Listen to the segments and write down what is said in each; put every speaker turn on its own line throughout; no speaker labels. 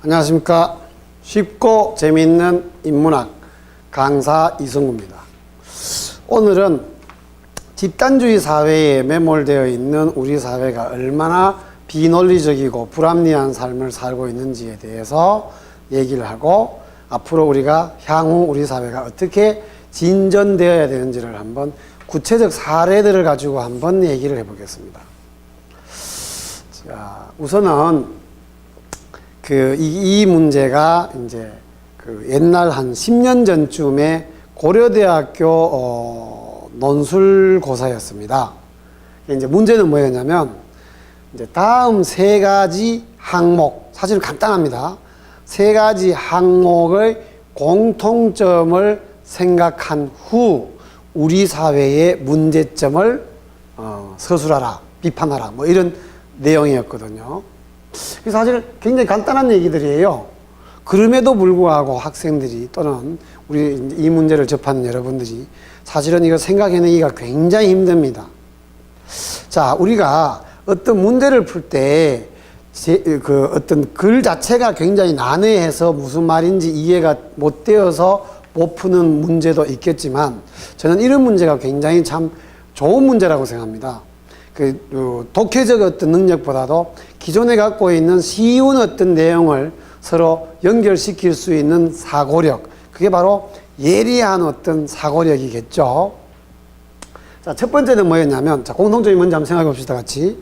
안녕하십니까. 쉽고 재미있는 인문학 강사 이승구입니다. 오늘은 집단주의 사회에 매몰되어 있는 우리 사회가 얼마나 비논리적이고 불합리한 삶을 살고 있는지에 대해서 얘기를 하고 앞으로 우리가 향후 우리 사회가 어떻게 진전되어야 되는지를 한번 구체적 사례들을 가지고 한번 얘기를 해보겠습니다. 자, 우선은 그이 문제가 이제 그 옛날 한 10년 전쯤에 고려대학교 어, 논술고사였습니다. 이제 문제는 뭐였냐면 이제 다음 세 가지 항목 사실 간단합니다. 세 가지 항목의 공통점을 생각한 후 우리 사회의 문제점을 어, 서술하라, 비판하라 뭐 이런 내용이었거든요. 사실 굉장히 간단한 얘기들이에요. 그럼에도 불구하고 학생들이 또는 우리 이 문제를 접하는 여러분들이 사실은 이거 생각해내기가 굉장히 힘듭니다. 자, 우리가 어떤 문제를 풀 때, 그 어떤 글 자체가 굉장히 난해해서 무슨 말인지 이해가 못 되어서 못 푸는 문제도 있겠지만, 저는 이런 문제가 굉장히 참 좋은 문제라고 생각합니다. 그, 어, 독해적 어떤 능력보다도 기존에 갖고 있는 쉬운 어떤 내용을 서로 연결시킬 수 있는 사고력. 그게 바로 예리한 어떤 사고력이겠죠. 자, 첫 번째는 뭐였냐면, 자, 공통점이 뭔지 한번 생각해 봅시다, 같이.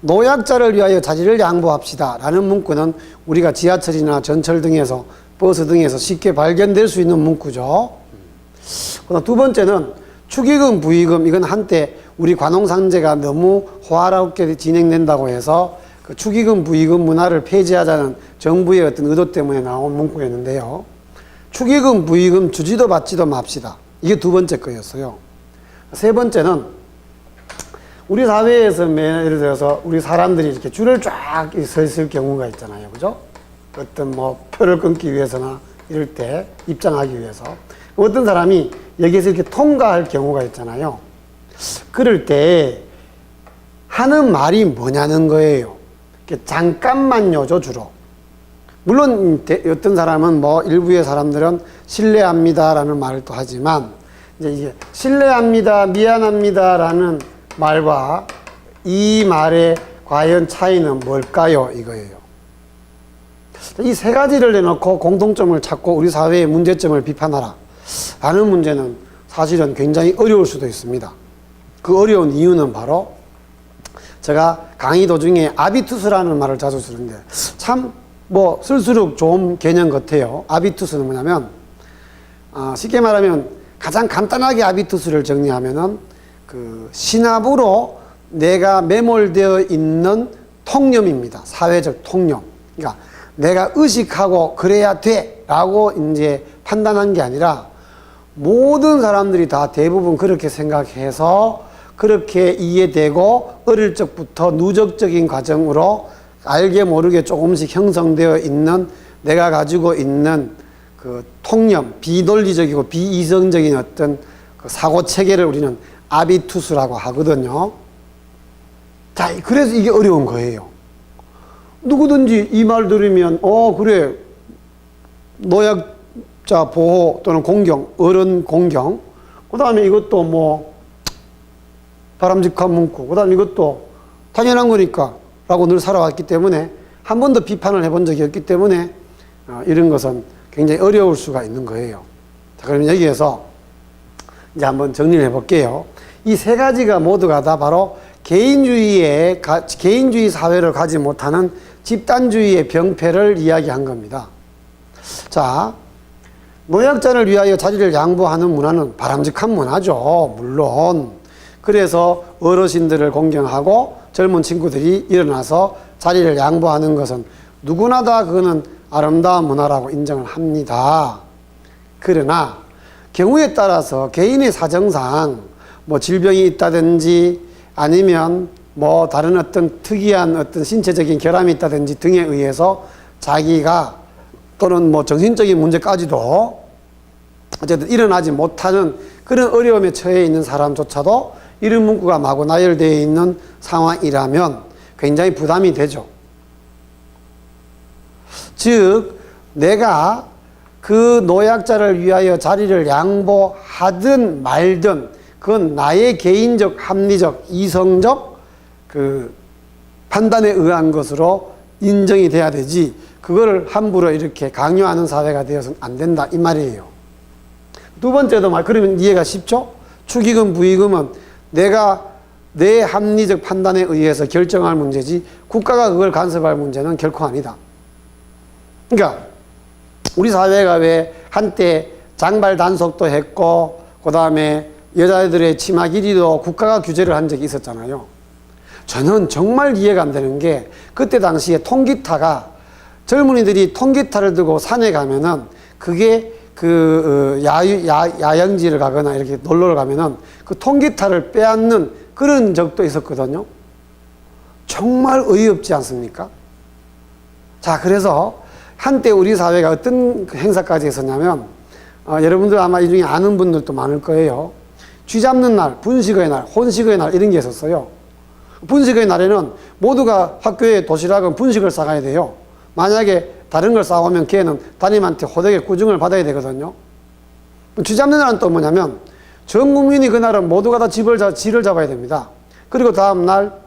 노약자를 위하여 자리를 양보합시다. 라는 문구는 우리가 지하철이나 전철 등에서, 버스 등에서 쉽게 발견될 수 있는 문구죠. 그다음 두 번째는 축의금, 부의금, 이건 한때 우리 관홍상제가 너무 호화롭게 진행된다고 해서 그 축의금, 부의금 문화를 폐지하자는 정부의 어떤 의도 때문에 나온 문구였는데요. 축의금, 부의금 주지도 받지도 맙시다. 이게 두 번째 거였어요. 세 번째는 우리 사회에서 예를 들어서 우리 사람들이 이렇게 줄을 쫙 서 있을 경우가 있잖아요. 그죠? 어떤 뭐 표를 끊기 위해서나 이럴 때 입장하기 위해서. 어떤 사람이 여기에서 이렇게 통과할 경우가 있잖아요. 그럴 때 하는 말이 뭐냐는 거예요. 잠깐만요죠, 주로. 물론 대- 어떤 사람은 뭐 일부의 사람들은 신뢰합니다라는 말을 또 하지만 이제 이게 신뢰합니다, 미안합니다라는 말과 이 말의 과연 차이는 뭘까요? 이거예요. 이 세 가지를 내놓고 공통점을 찾고 우리 사회의 문제점을 비판하라. 라는 문제는 사실은 굉장히 어려울 수도 있습니다. 그 어려운 이유는 바로 제가 강의 도중에 아비투스라는 말을 자주 쓰는데 참 뭐 쓸수록 좋은 개념 같아요. 아비투스는 뭐냐면 아, 쉽게 말하면 가장 간단하게 아비투스를 정리하면은 그 신압으로 내가 매몰되어 있는 통념입니다. 사회적 통념. 그러니까 내가 의식하고 그래야 돼라고 이제 판단한 게 아니라 모든 사람들이 다 대부분 그렇게 생각해서 그렇게 이해되고 어릴 적부터 누적적인 과정으로 알게 모르게 조금씩 형성되어 있는 내가 가지고 있는 그 통념, 비논리적이고 비이성적인 어떤 그 사고 체계를 우리는 아비투스라고 하거든요. 자, 그래서 이게 어려운 거예요. 누구든지 이 말 들으면, 어, 그래. 노약 자 보호 또는 공경, 어른 공경. 그 다음에 이것도 뭐, 바람직한 문구. 그 다음에 이것도 당연한 거니까 라고 늘 살아왔기 때문에 한 번도 비판을 해본 적이 없기 때문에 어, 이런 것은 굉장히 어려울 수가 있는 거예요. 자, 그러면 여기에서 이제 한번 정리를 해볼게요. 이 세 가지가 모두가 다 바로 개인주의의, 가, 개인주의 사회를 가지 못하는 집단주의의 병폐를 이야기한 겁니다. 자, 노약자를 위하여 자리를 양보하는 문화는 바람직한 문화죠. 물론. 그래서 어르신들을 공경하고 젊은 친구들이 일어나서 자리를 양보하는 것은 누구나 다 그거는 아름다운 문화라고 인정을 합니다. 그러나 경우에 따라서 개인의 사정상 뭐 질병이 있다든지 아니면 뭐 다른 어떤 특이한 어떤 신체적인 결함이 있다든지 등에 의해서 자기가 또는 뭐 정신적인 문제까지도 어쨌든 일어나지 못하는 그런 어려움에 처해 있는 사람조차도 이런 문구가 마구 나열되어 있는 상황이라면 굉장히 부담이 되죠. 즉, 내가 그 노약자를 위하여 자리를 양보하든 말든 그건 나의 개인적, 합리적, 이성적 그 판단에 의한 것으로 인정이 돼야 되지 그거를 함부로 이렇게 강요하는 사회가 되어서는 안 된다 이 말이에요. 두 번째도 말 그러면 이해가 쉽죠? 축의금 부의금은 내가 내 합리적 판단에 의해서 결정할 문제지 국가가 그걸 간섭할 문제는 결코 아니다. 그러니까 우리 사회가 왜 한때 장발 단속도 했고 그 다음에 여자들의 치마 길이도 국가가 규제를 한 적이 있었잖아요. 저는 정말 이해가 안 되는 게 그때 당시에 통기타가 젊은이들이 통기타를 들고 산에 가면은 그게 그 어, 야유, 야, 야영지를 가거나 이렇게 놀러를 가면은 그 통기타를 빼앗는 그런 적도 있었거든요. 정말 어이없지 않습니까? 자, 그래서 한때 우리 사회가 어떤 행사까지 했었냐면, 어, 여러분들 아마 이 중에 아는 분들도 많을 거예요. 쥐 잡는 날, 분식의 날, 혼식의 날 이런 게 있었어요. 분식의 날에는 모두가 학교에 도시락은 분식을 싸가야 돼요. 만약에 다른 걸 싸오면 걔는 담임한테 호되게 꾸중을 받아야 되거든요. 쥐 잡는 날은 또 뭐냐면 전 국민이 그날은 모두가 다 집을 잡, 쥐를 잡아야 됩니다. 그리고 다음 날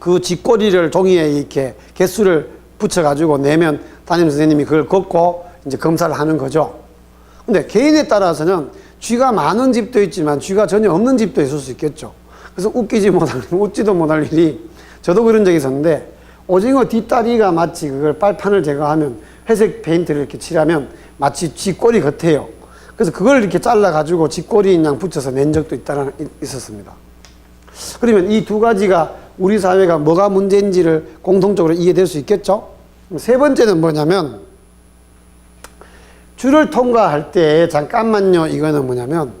그 쥐꼬리를 종이에 이렇게 개수를 붙여가지고 내면 담임 선생님이 그걸 걷고 이제 검사를 하는 거죠. 근데 개인에 따라서는 쥐가 많은 집도 있지만 쥐가 전혀 없는 집도 있을 수 있겠죠. 그래서 웃기지 못할, 웃지도 못할 일이 저도 그런 적이 있었는데 오징어 뒷다리가 마치 그걸 빨판을 제거하면 회색 페인트를 이렇게 칠하면 마치 쥐꼬리 같아요. 그래서 그걸 이렇게 잘라가지고 쥐꼬리 그냥 붙여서 낸 적도 있다는, 있었습니다. 그러면 이 두 가지가 우리 사회가 뭐가 문제인지를 공통적으로 이해될 수 있겠죠? 세 번째는 뭐냐면 줄을 통과할 때 잠깐만요 이거는 뭐냐면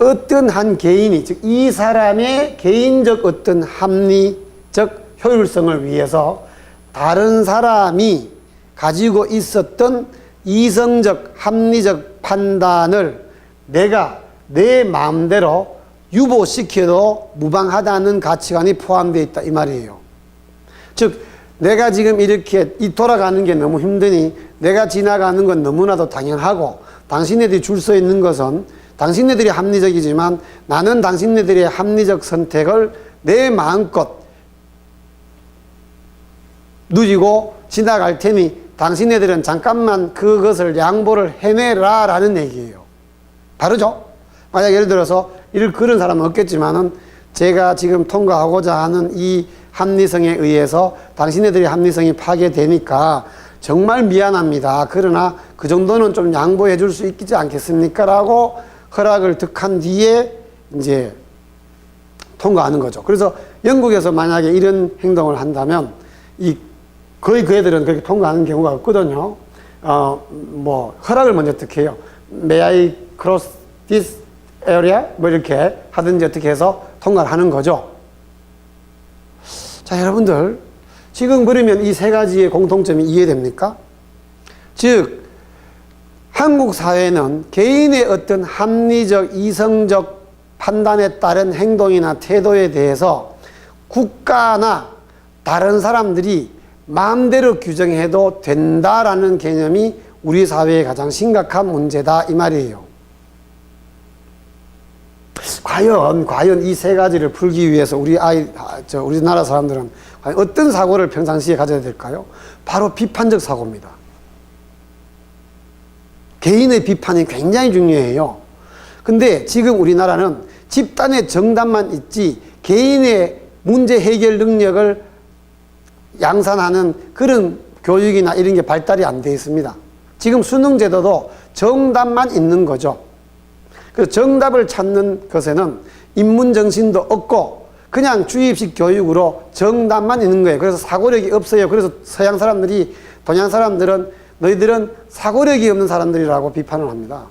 어떤 한 개인이 즉 이 사람의 개인적 어떤 합리 적 효율성을 위해서 다른 사람이 가지고 있었던 이성적 합리적 판단을 내가 내 마음대로 유보시켜도 무방하다는 가치관이 포함되어 있다 이 말이에요. 즉 내가 지금 이렇게 이 돌아가는 게 너무 힘드니 내가 지나가는 건 너무나도 당연하고 당신네들이 줄 서 있는 것은 당신네들이 합리적이지만 나는 당신네들의 합리적 선택을 내 마음껏 누리고 지나갈 테니 당신네들은 잠깐만 그것을 양보를 해내라 라는 얘기예요. 다르죠? 만약 예를 들어서 이를 그런 사람은 없겠지만은 제가 지금 통과하고자 하는 이 합리성에 의해서 당신네들의 합리성이 파괴되니까 정말 미안합니다. 그러나 그 정도는 좀 양보해 줄 수 있지 않겠습니까? 라고 허락을 득한 뒤에 이제 통과하는 거죠. 그래서 영국에서 만약에 이런 행동을 한다면 이 거의 그 애들은 그렇게 통과하는 경우가 없거든요. 어, 뭐, 허락을 먼저 어떻게 해요? May I cross this area? 뭐 이렇게 하든지 어떻게 해서 통과를 하는 거죠. 자, 여러분들. 지금 그러면 이 세 가지의 공통점이 이해됩니까? 즉, 한국 사회는 개인의 어떤 합리적, 이성적 판단에 따른 행동이나 태도에 대해서 국가나 다른 사람들이 마음대로 규정해도 된다라는 개념이 우리 사회의 가장 심각한 문제다 이 말이에요. 과연 과연 이 세 가지를 풀기 위해서 우리 아이 저 우리나라 사람들은 어떤 사고를 평상시에 가져야 될까요? 바로 비판적 사고입니다. 개인의 비판이 굉장히 중요해요. 근데 지금 우리나라는 집단의 정답만 있지 개인의 문제 해결 능력을 양산하는 그런 교육이나 이런 게 발달이 안 돼 있습니다. 지금 수능 제도도 정답만 있는 거죠. 그 정답을 찾는 것에는 인문 정신도 없고 그냥 주입식 교육으로 정답만 있는 거예요. 그래서 사고력이 없어요. 그래서 서양 사람들이 동양 사람들은 너희들은 사고력이 없는 사람들이라고 비판을 합니다.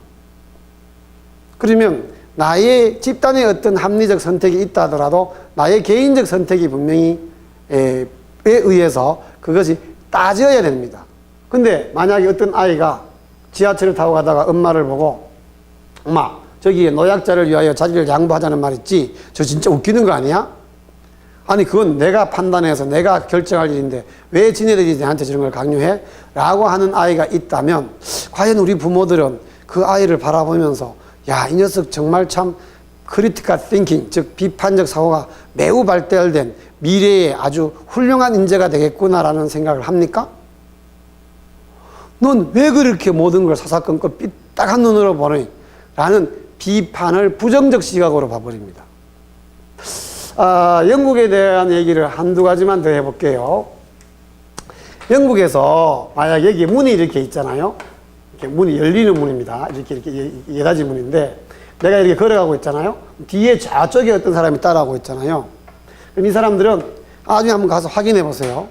그러면 나의 집단의 어떤 합리적 선택이 있다 하더라도 나의 개인적 선택이 분명히 에, 에 의해서 그것이 따져야 됩니다. 근데 만약에 어떤 아이가 지하철을 타고 가다가 엄마를 보고 엄마 저기 노약자를 위하여 자리를 양보하자는 말 있지 저 진짜 웃기는 거 아니야? 아니 그건 내가 판단해서 내가 결정할 일인데 왜 지네들이 나한테 저런 걸 강요해? 라고 하는 아이가 있다면 과연 우리 부모들은 그 아이를 바라보면서 야 이 녀석 정말 참 크리티컬 띵킹 즉 비판적 사고가 매우 발달된 미래의 아주 훌륭한 인재가 되겠구나라는 생각을 합니까? 넌 왜 그렇게 모든 걸 사사건건 삐딱한 눈으로 보니? 라는 비판을 부정적 시각으로 봐버립니다. 아, 영국에 대한 얘기를 한두 가지만 더 해볼게요. 영국에서 만약 여기 문이 이렇게 있잖아요. 이렇게 문이 열리는 문입니다. 이렇게 이렇게 예- 예다지 문인데 내가 이렇게 걸어가고 있잖아요. 뒤에 저쪽에 어떤 사람이 따라오고 있잖아요. 그럼 이 사람들은 나중에 한번 가서 확인해 보세요.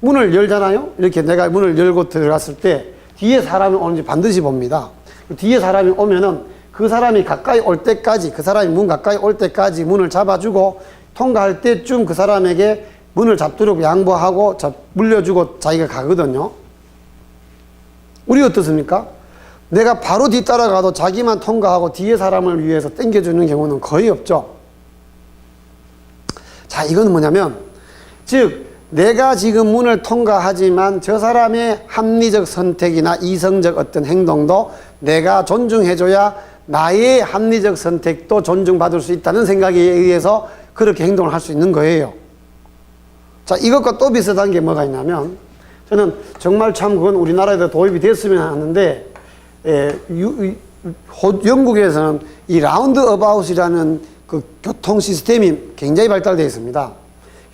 문을 열잖아요. 이렇게 내가 문을 열고 들어갔을 때 뒤에 사람이 오는지 반드시 봅니다. 뒤에 사람이 오면은 그 사람이 가까이 올 때까지 그 사람이 문 가까이 올 때까지 문을 잡아주고 통과할 때쯤 그 사람에게 문을 잡도록 양보하고 잡- 물려주고 자기가 가거든요. 우리 어떻습니까? 내가 바로 뒤따라가도 자기만 통과하고 뒤에 사람을 위해서 땡겨주는 경우는 거의 없죠. 자, 이건 뭐냐면, 즉, 내가 지금 문을 통과하지만 저 사람의 합리적 선택이나 이성적 어떤 행동도 내가 존중해줘야 나의 합리적 선택도 존중받을 수 있다는 생각에 의해서 그렇게 행동을 할 수 있는 거예요. 자, 이것과 또 비슷한 게 뭐가 있냐면, 저는 정말 참 그건 우리나라에도 도입이 됐으면 하는데, 에, 유, 이- 호- 영국에서는 이 라운드 어바웃이라는 그 교통 시스템이 굉장히 발달되어 있습니다.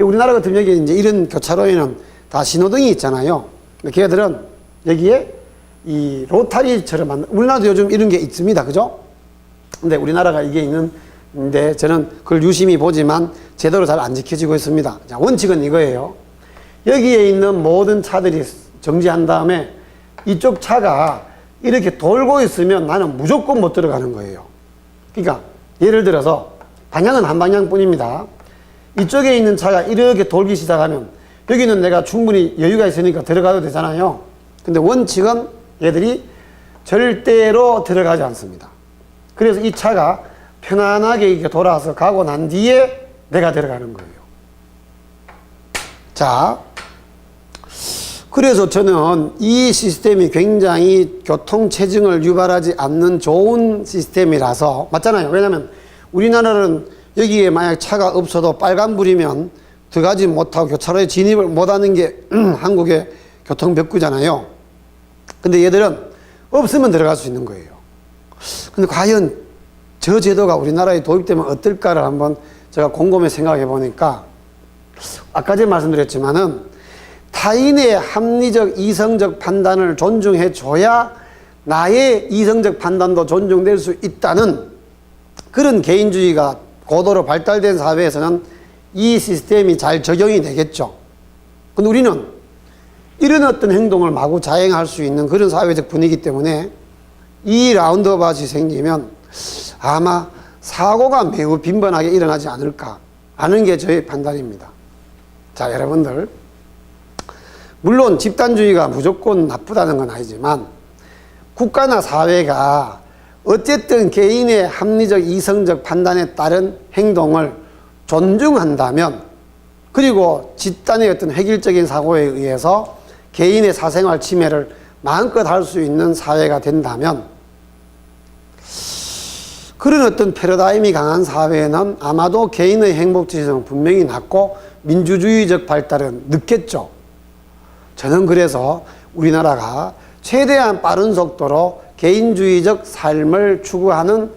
우리나라 같은 여기 이제 이런 교차로에는 다 신호등이 있잖아요. 근데 걔들은 여기에 이 로타리처럼 만든, 우리나라도 요즘 이런 게 있습니다. 그죠? 근데 우리나라가 이게 있는데 저는 그걸 유심히 보지만 제대로 잘 안 지켜지고 있습니다. 자, 원칙은 이거예요. 여기에 있는 모든 차들이 정지한 다음에 이쪽 차가 이렇게 돌고 있으면 나는 무조건 못 들어가는 거예요. 그러니까 예를 들어서 방향은 한 방향뿐입니다. 이쪽에 있는 차가 이렇게 돌기 시작하면 여기는 내가 충분히 여유가 있으니까 들어가도 되잖아요. 근데 원칙은 얘들이 절대로 들어가지 않습니다. 그래서 이 차가 편안하게 이렇게 돌아서 가고 난 뒤에 내가 들어가는 거예요. 자, 그래서 저는 이 시스템이 굉장히 교통 체증을 유발하지 않는 좋은 시스템이라서 맞잖아요. 왜냐하면 우리나라는 여기에 만약 차가 없어도 빨간불이면 들어가지 못하고 교차로에 진입을 못하는 게 한국의 교통 벽구잖아요. 근데 얘들은 없으면 들어갈 수 있는 거예요. 근데 과연 저 제도가 우리나라에 도입되면 어떨까를 한번 제가 곰곰이 생각해 보니까 아까 전에 말씀드렸지만은 타인의 합리적 이성적 판단을 존중해 줘야 나의 이성적 판단도 존중될 수 있다는 그런 개인주의가 고도로 발달된 사회에서는 이 시스템이 잘 적용이 되겠죠. 근데 우리는 이런 어떤 행동을 마구 자행할 수 있는 그런 사회적 분위기 때문에 이 라운드업이 생기면 아마 사고가 매우 빈번하게 일어나지 않을까 하는 게 저의 판단입니다. 자, 여러분들. 물론 집단주의가 무조건 나쁘다는 건 아니지만 국가나 사회가 어쨌든 개인의 합리적 이성적 판단에 따른 행동을 존중한다면 그리고 집단의 어떤 획일적인 사고에 의해서 개인의 사생활 침해를 마음껏 할 수 있는 사회가 된다면 그런 어떤 패러다임이 강한 사회에는 아마도 개인의 행복 지수는 분명히 낮고 민주주의적 발달은 늦겠죠. 저는 그래서 우리나라가 최대한 빠른 속도로 개인주의적 삶을 추구하는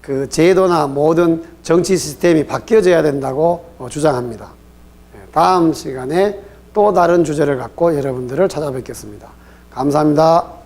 그 제도나 모든 정치 시스템이 바뀌어져야 된다고 어, 주장합니다. 예, 다음 시간에 또 다른 주제를 갖고 여러분들을 찾아뵙겠습니다. 감사합니다.